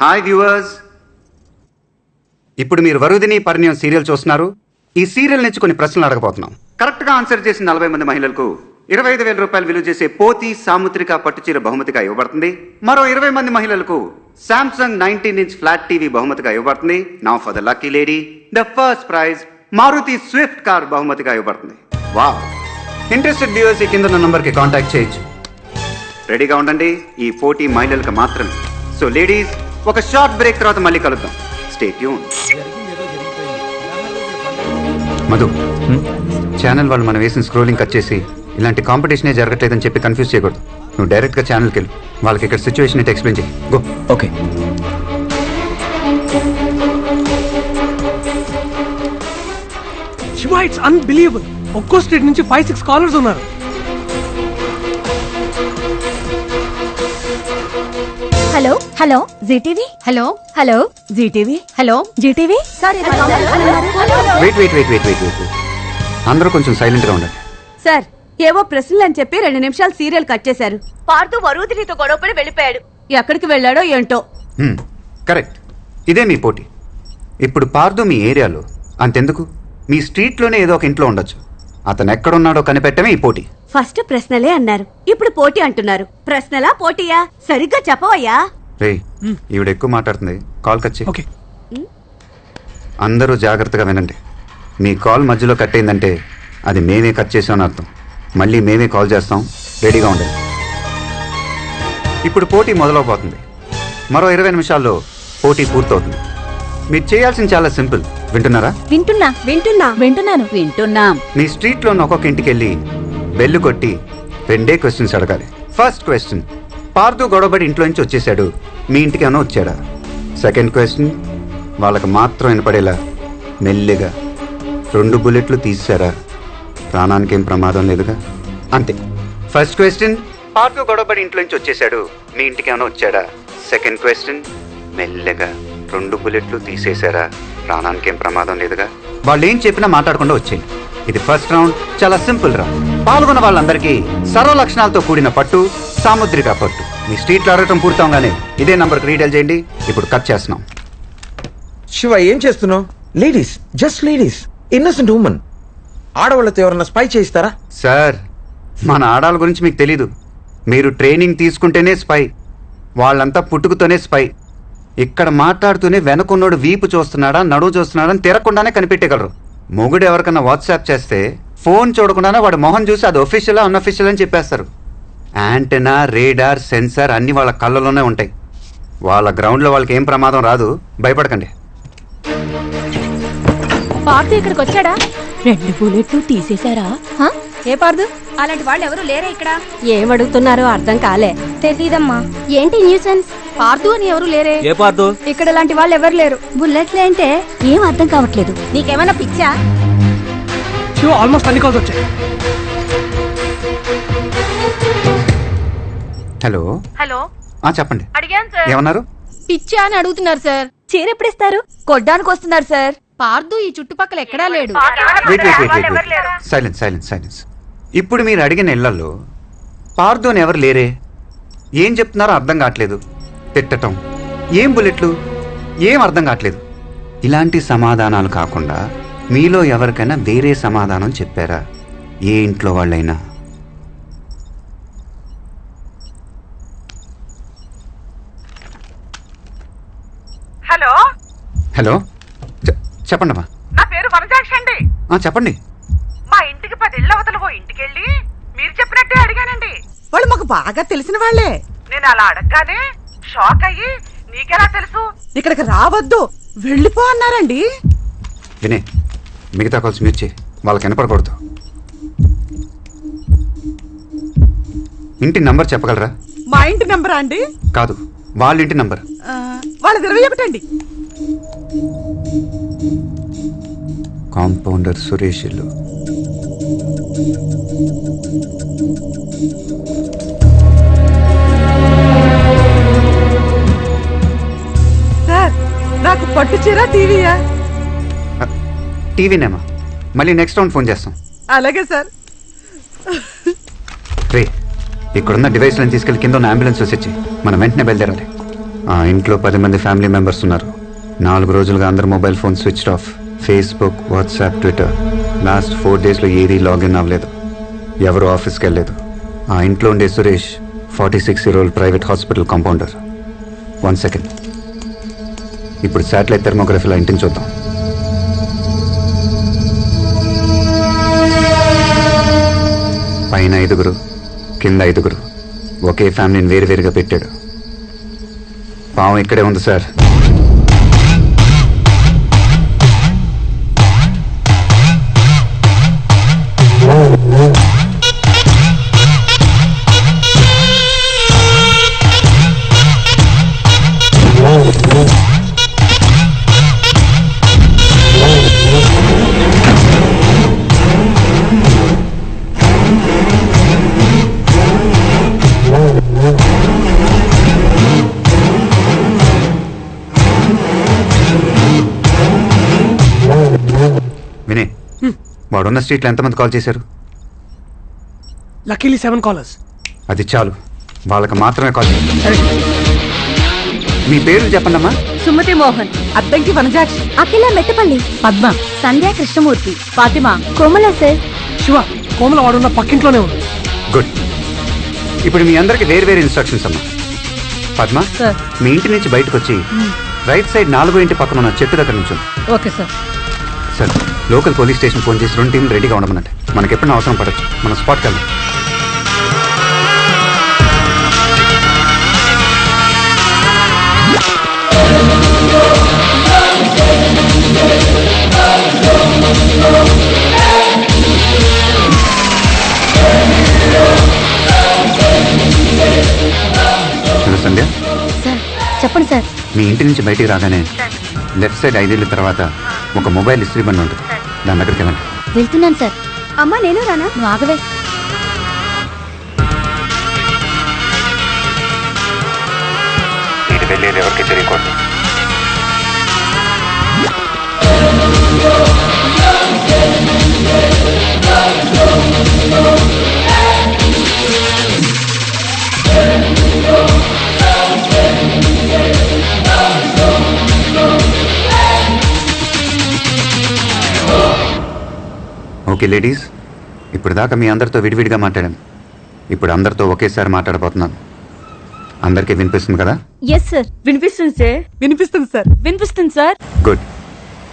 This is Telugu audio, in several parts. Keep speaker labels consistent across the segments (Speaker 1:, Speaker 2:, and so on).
Speaker 1: హాయ్ వ్యూవర్స్ ఇప్పుడు మీరు వరుదిని పరిణయం సీరియల్ చూస్తున్నారు. ఈ సీరియల్ నుంచి కొన్ని ప్రశ్నలు అడగబోతున్నాం. కరెక్ట్గా ఆన్సర్ చేసిన నలభై మంది మహిళలకు ఇరవై ఐదు వేల రూపాయలు విలువ చేసే పోతి సాముద్రిక పట్టుచీర బహుమతిగా ఇవ్వబడుతుంది. మరో ఇరవై మంది మహిళలకు Samsung nineteen inch flat TV బహుమతిగా ఇవ్వబడుతుంది. నా for the lucky lady the first prize Maruti Swift car బహుమతిగా ఇవ్వబడుతుంది. వా ఇంట్రెస్టెడ్ వ్యూవర్స్ ఈ కింద నంబర్కి కాంటాక్ట్ చేయొచ్చు. రెడీగా ఉండండి. ఈ పోటీ మహిళలకు మాత్రమే. సో లేడీస్ ఒక షార్ట్ బ్రేక్ తర్వాత మళ్ళీ కలుద్దాం. స్టే ట్యూన్ మధు ఛానల్ వాళ్ళు మనం వేసిన స్క్రోలింగ్ కట్ చేసి ఇలాంటి కాంపిటీషనే జరగట్లేదని చెప్పి కన్ఫ్యూజ్ చేయకూడదు. నువ్వు డైరెక్ట్గా ఛానల్కి వెళ్ళు. వాళ్ళకి ఇక్కడ సిచ్యువేషన్ అయితే ఎక్స్ప్లెయిన్ చేయి go
Speaker 2: okay
Speaker 3: Shiva it's unbelievable ఒక్కో స్టేట్ నుంచి ఫైవ్ సిక్స్ కాలర్స్ ఉన్నారు.
Speaker 4: Hello hello. GTV? Hello. Hello. GTV? Hello. GTV? Sorry
Speaker 1: wait wait wait wait wait wait అందరూ కొంచెం సైలెంట్గా ఉండండి.
Speaker 4: సార్ ఏవో ప్రశ్నలు అని చెప్పి రెండు నిమిషాలు సీరియల్ కట్ చేశారు. పార్తూ వరుదినితో గొడవపడి వెళ్ళిపోయాడు. ఎక్కడికి వెళ్ళాడో ఏంటో?
Speaker 1: కరెక్ట్ ఇదే మీ పోటీ. ఇప్పుడు పార్దు మీ ఏరియాలో. అంతెందుకు? మీ స్ట్రీట్లోనే ఏదో ఒక ఇంట్లో ఉండొచ్చు. అతను ఎక్కడున్నాడో కనిపెట్టమే ఈ పోటీ.
Speaker 4: ఫస్ట్ ప్రశ్నలే అన్నారు. ఇప్పుడు పోటీ అంటున్నారు. ప్రశ్నలా పోటీయా? సరిగ్గా చెప్పవయ్యా.
Speaker 1: రే ఈవిడ ఎక్కువ మాట్లాడుతుంది. Call
Speaker 3: okay.
Speaker 1: అందరూ జాగ్రత్తగా వినండి. మీ కాల్ మధ్యలో కట్ అయిందంటే అది మేమే కట్ చేసామని అర్థం. మళ్ళీ మేమే కాల్ చేస్తాం. రెడీగా ఉండండి. ఇప్పుడు పోటీ మొదలవబోతుంది. మరో ఇరవై నిమిషాల్లో పోటీ పూర్తవుతుంది. మీరు చేయాల్సింది చాలా సింపుల్. వింటున్నారా?
Speaker 4: వింటున్నా వింటున్నా. వింటున్నాను. వింటున్నాం.
Speaker 1: మీ స్ట్రీట్లో ఉన్న ఒక్కొక్క ఇంటికి వెళ్ళి బెల్లు కొట్టి రెండే క్వశ్చన్స్ అడగాలి. ఫస్ట్ క్వశ్చన్ పార్దు గొడవబడి ఇంట్లో నుంచి వచ్చేసాడు మీ ఇంటికి ఏమైనా వచ్చాడా? సెకండ్ క్వశ్చన్ వాళ్ళకి మాత్రం వినపడేలా మెల్లిగా రెండు బుల్లెట్లు తీసారా ప్రాణానికి ఏం ప్రమాదం లేదుగా? అంతే. ఫస్ట్ క్వశ్చన్ పార్దు గొడవబడి ఇంట్లో నుంచి వచ్చేసాడు మీ ఇంటికి ఏమైనా వచ్చాడా? సెకండ్ క్వశ్చన్ మెల్లగా రెండు బుల్లెట్లు తీసేశారా? ప్రాణానికి ఏం ప్రమాదం లేదుగా? వాళ్ళు ఏం చెప్పినా మాట్లాడకుండా వచ్చేయండి. ఇది ఫస్ట్ రౌండ్ చాలా సింపుల్ రౌండ్. పాల్గొన్న వాళ్ళందరికీ సర్వ లక్షణాలతో కూడిన పట్టు సాముద్రిక పట్టు. మీ స్ట్రీట్లో అడగటం పూర్తవగానే ఇదే నంబర్కి రీడైల్ చేయండి. ఇప్పుడు కట్ చేస్తున్నాం.
Speaker 2: శివ ఏం చేస్తున్నావు? Ladies just ladies innocent women ఆడవాళ్ళతో ఎవరన్నా స్పై చేయిస్తారా?
Speaker 1: సార్ మన ఆడాల గురించి మీకు తెలీదు. మీరు ట్రైనింగ్ తీసుకుంటేనే స్పై వాళ్ళంతా పుట్టుకతోనే స్పై ఇక్కడ మాట్లాడుతూనే వెనకున్నోడు వీపు చూస్తున్నాడా నడువు చూస్తున్నాడా అని తిరగకుండానే కనిపెట్టగలరు మొగుడు ఎవరికన్నా వాట్సాప్ చేస్తే ఫోన్ చూడకుండానే వాడు మొహం చూసి అది ఒఫీషియల్ అన్అఫీషియల్ అని చెప్పేస్తారు. యాంటెనా రేడార్ సెన్సార్ అన్ని వాళ్ళ కళ్ళలోనే ఉంటాయి. వాళ్ళ గ్రౌండ్లో వాళ్ళకి ఏం ప్రమాదం రాదు. భయపడకండి.
Speaker 4: పార్తు ఇక్కడికి వచ్చాడా? రెండు బుల్లెట్లు తీసేశారా? ఏ పార్దు? అలాంటి వాళ్ళు ఎవరు లేరా ఇక్కడ. ఏం అడుగుతున్నారో అర్థం కాలే. తెలీదమ్మా. ఏంటి న్యూసెన్స్? పార్దు అని ఎవరు లేరే.
Speaker 5: ఏ పార్దు?
Speaker 4: ఇక్కడ లాంటి వాళ్ళు ఎవరు లేరు. బుల్లెట్లే అంటే ఏం అర్థం కావట్లేదు. నీకేమైనా పిచ్చా?
Speaker 3: ఆల్మోస్ట్ అన్ని కాల్స్ వచ్చాయి.
Speaker 1: హలో.
Speaker 4: హలో.
Speaker 1: ఆ, చెప్పండి.
Speaker 4: అడిగాను సార్.
Speaker 1: ఏమన్నారు?
Speaker 4: పిచ్చా అని అడుగుతున్నారు సార్. చీర ఎప్పుడిస్తారు? కొడ్డానికి వస్తున్నారు సార్. పార్దు ఈ చుట్టుపక్కల ఎక్కడా లేడు.
Speaker 1: సైలెన్స్ సైలెన్స్ సైలెన్స్ ఇప్పుడు మీరు అడిగిన ఇళ్ళలో పార్దోని ఎవరు లేరే? ఏం చెప్తున్నారో అర్థం కావట్లేదు. తిట్టటం. ఏం బుల్లెట్లు? ఏం అర్థం కావట్లేదు. ఇలాంటి సమాధానాలు కాకుండా మీలో ఎవరికైనా వేరే సమాధానం చెప్పారా? ఏ ఇంట్లో వాళ్ళైనా?
Speaker 6: హలో?
Speaker 1: హలో? చె- చెప్పండి అమ్మా
Speaker 6: నా పేరు వనజాక్షి అండి
Speaker 1: చెప్పండి.
Speaker 6: మా ఇంటికి పది ఇళ్ళ అవతల ఓ ఇంటికి వెళ్ళి మీరు చెప్పినట్టే అడిగానండి.
Speaker 7: వాళ్ళు మాకు బాగా తెలిసిన వాళ్ళే.
Speaker 6: నేను అలా అడగగానే షాక్ అయ్యి నీకెలా తెలుసు?
Speaker 7: ఇక్కడికి రావద్దు. వెళ్ళిపో అన్నారండి.
Speaker 1: వినే మిగతా కాల్స్ మీరు చేయి. వాళ్ళకి వినపడకూడదు. ఇంటి నంబర్ చెప్పగలరా?
Speaker 7: మా ఇంటి నెంబరా అండి?
Speaker 1: కాదు వాళ్ళ ఇంటి నంబర్.
Speaker 7: ఆ, వాళ్ళది ఇరవై ఒకటండి.
Speaker 1: కాంపౌండర్ సురేష్ ఇల్లు.
Speaker 7: సార్ నాకు పట్టు చీర టీవీయా
Speaker 1: టీవీనేమా? మళ్ళీ నెక్స్ట్ రౌండ్ ఫోన్ చేస్తాం.
Speaker 7: అలాగే సార్.
Speaker 1: రే ఇక్కడున్న డివైస్లను తీసుకెళ్ళి కింద ఉన్న అంబులెన్స్ వచ్చి మనం వెంటనే బయలుదేరాలి. ఆ ఇంట్లో పది మంది ఫ్యామిలీ మెంబర్స్ ఉన్నారు. నాలుగు రోజులుగా అందరు mobile phone switch off Facebook WhatsApp Twitter last four డేస్లో ఏది లాగిన్ అవ్వలేదు. ఎవరు ఆఫీస్కి వెళ్ళలేదు. ఆ ఇంట్లో ఉండే Suresh forty six year old private hospital compounder one second ఇప్పుడు శాటిలైట్ థెర్మోగ్రఫీలో ఇంటిని చూద్దాం. పైన ఐదుగురు కింద ఐదుగురు. ఒకే ఫ్యామిలీని వేరువేరుగా పెట్టాడు. పావం ఇక్కడే ఉంది సార్ వాడున్న స్ట్రీట్లో ఎంతమంది కాల్ చేశారు?
Speaker 3: Luckily seven callers.
Speaker 1: అది చాలు. వాళ్ళకి మాత్రమే కాల్
Speaker 3: సరే
Speaker 1: మీ పేర్లు చెప్పండమ్మా
Speaker 4: సుమతి మోహన్
Speaker 7: అద్దంకి వనజాక్షి.
Speaker 4: అఖిల మెట్టపల్లి.
Speaker 7: పద్మ.
Speaker 4: సంధ్యా కృష్ణమూర్తి.
Speaker 7: ఫాతిమా.
Speaker 4: కోమల సార్.
Speaker 3: శివ కోమల వాడున్న పక్కింట్లోనే ఉంది.
Speaker 1: గుడ్. ఇప్పుడు మీ అందరికి వేరు వేరు ఇన్స్ట్రక్షన్స్ అమ్మా. పద్మ
Speaker 7: సార్.
Speaker 1: మీ ఇంటి నుంచి బయటకు వచ్చి రైట్ సైడ్ నాలుగో ఇంటి పక్కన ఉన్న చెట్టు దగ్గర నుంచి
Speaker 7: okay sir.
Speaker 1: Sir. Local police station phone చేసి రెండు టీంలు రెడీగా ఉండమన్నట్టు మనకి ఎప్పుడైనా అవసరం పడచ్చు. మన సంధ్య.
Speaker 4: సార్ చెప్పండి సార్.
Speaker 1: మీ ఇంటి నుంచి బయటికి రాగానే లెఫ్ట్ సైడ్ ఐదేళ్ళ తర్వాత ఒక మొబైల్ ఇస్త్రీ బండి ఉంటుంది. దాని దగ్గరికి వెళ్ళండి.
Speaker 4: వెళ్తున్నాను సార్. అమ్మా నేను రానా? నువ్వు ఆగవే.
Speaker 1: Okay ladies. ఇప్పుడు దాకా మీ అందరితో విడివిడిగా మాట్లాడాను. ఇప్పుడు అందరితో ఒకేసారి మాట్లాడబోతున్నాను. అందరికీ వినిపిస్తుంది కదా?
Speaker 4: ఎస్ సార్
Speaker 5: వినిపిస్తుంది సార్
Speaker 7: వినిపిస్తుంది సార్
Speaker 5: వినిపిస్తుంది సార్
Speaker 1: గుడ్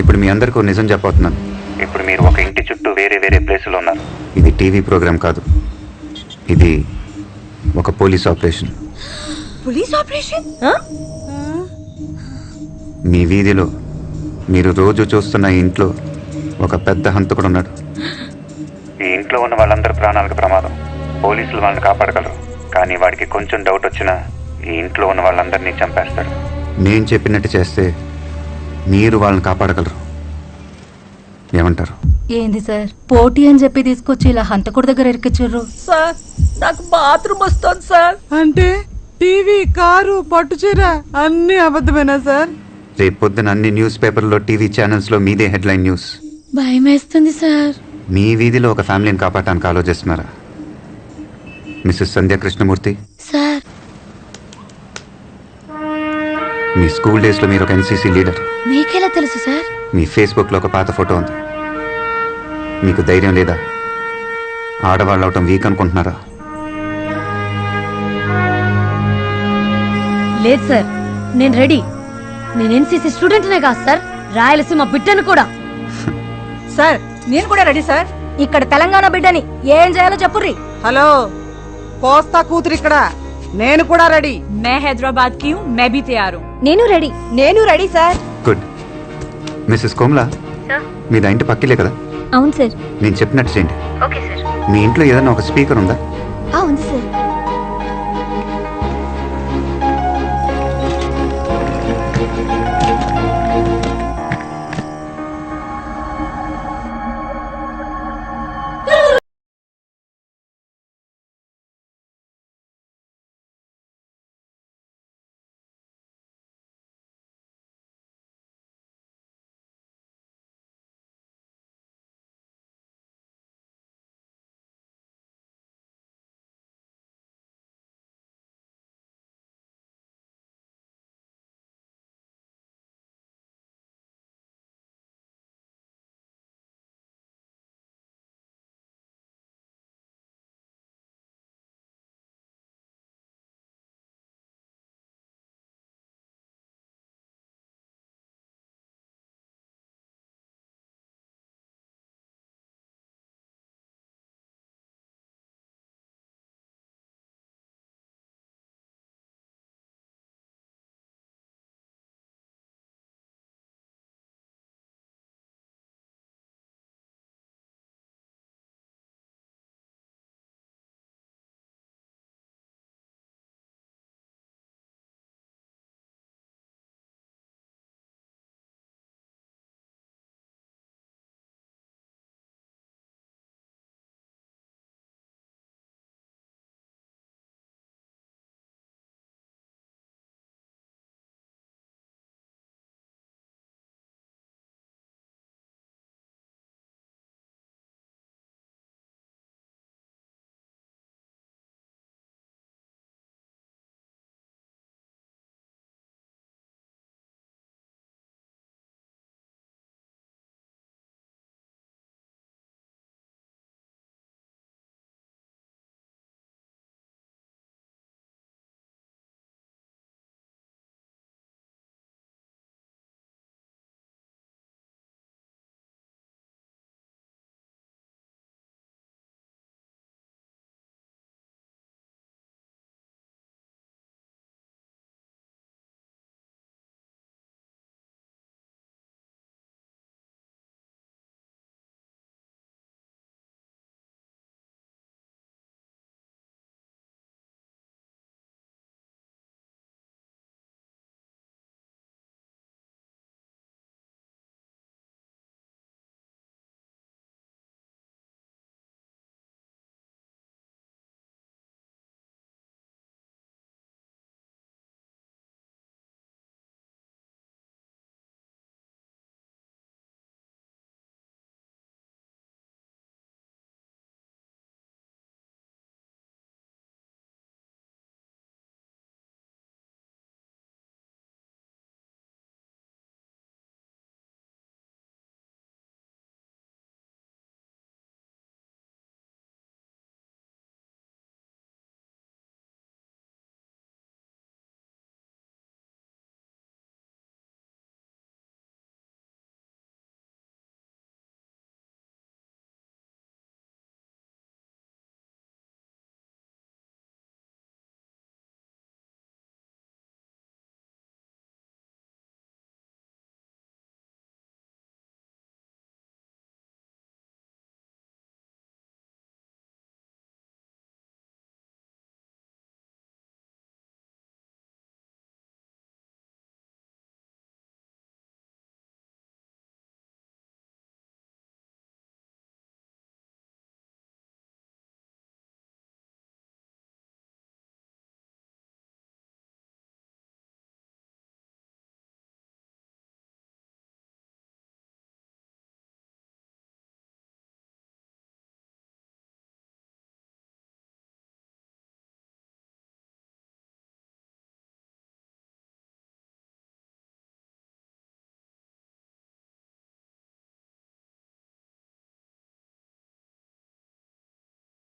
Speaker 1: ఇప్పుడు మీ అందరికీ నిజం చెప్పబోతున్నాను. ఇప్పుడు మీరు ఒక ఇంటి చుట్టూ వేరే వేరే ప్లేసులో ఉన్నారు. ఇది టీవీ ప్రోగ్రామ్ కాదు. ఇది ఒక పోలీస్ ఆపరేషన్.
Speaker 5: Police operation?
Speaker 1: మీ వీధిలో మీరు రోజు చూస్తున్న ఇంట్లో ఒక పెద్ద హంతకుడు ఉన్నాడు. ఈ ఇంట్లో ఉన్న వాళ్ళందరి ప్రాణాలకు ప్రమాదం. పోలీసులు వాళ్ళని కాపాడగలరు. కానీ వాడికి కొంచెం డౌట్ వచ్చినా ఈ ఇంట్లో ఉన్న వాళ్ళందరినీ చంపేస్తాడు. నేను చెప్పినట్టు చేస్తే మీరు వాళ్ళని కాపాడగలరు. ఏమంటారు?
Speaker 5: ఏంది సార్? పోటీ అని చెప్పి తీసుకొచ్చి ఇలా హంతకుడి దగ్గర ఇరికిచ్చారు.
Speaker 7: సార్ నాకు బాత్రూమ్ వస్తుంది సార్. అంటే టీవీ కారు పట్టు చీర అన్ని అబద్ధమేనా సార్?
Speaker 1: రేపు పొద్దున అన్ని న్యూస్ పేపర్లో టీవీ ఛానల్స్లో మీదే హెడ్లైన్ న్యూస్
Speaker 5: భయం వేస్తుంది సార్.
Speaker 1: మీ వీధిలో ఒక ఫ్యామిలీని కాపాడటానికి ఆలోచిస్తున్నారా? Mrs Sandhya Krishnamurthy
Speaker 5: sir.
Speaker 1: మీ స్కూల్ డేస్లో మీరు ఒక ఎన్సీసీ లీడర్.
Speaker 5: మీకెలా తెలుసు సార్?
Speaker 1: మీ ఫేస్బుక్లో ఒక పాత ఫోటో ఉంది. మీకు ధైర్యం లేదా? ఆడవాళ్ళు అవటం వీక్ అనుకుంటున్నారా?
Speaker 5: లేదు సార్ నేను రెడీ. నేను ఎన్సీసీ స్టూడెంట్నే కాదు సార్ రాయలసీమ బిడ్డను కూడా.
Speaker 7: సార్ నేను కూడా రెడీ సార్.
Speaker 5: ఇక్కడ తెలంగాణ బిడ్డని ఏం చేయాలో చెప్పుర్రి.
Speaker 7: హలో కోస్తా కూతురు ఇక్కడ. నేను కూడా రెడీ.
Speaker 8: మే హైదరాబాద్కి మే బి తయారు.
Speaker 4: నేను రెడీ నేను ready sir.
Speaker 1: Good. Mrs Komala మీ ఇంటి పక్కిలే కదా?
Speaker 4: అవును సార్.
Speaker 1: నేను చెప్పినట్టు చేయండి. మీ ఇంట్లో ఏదైనా ఒక స్పీకర్ ఉందా?
Speaker 4: అవును సార్.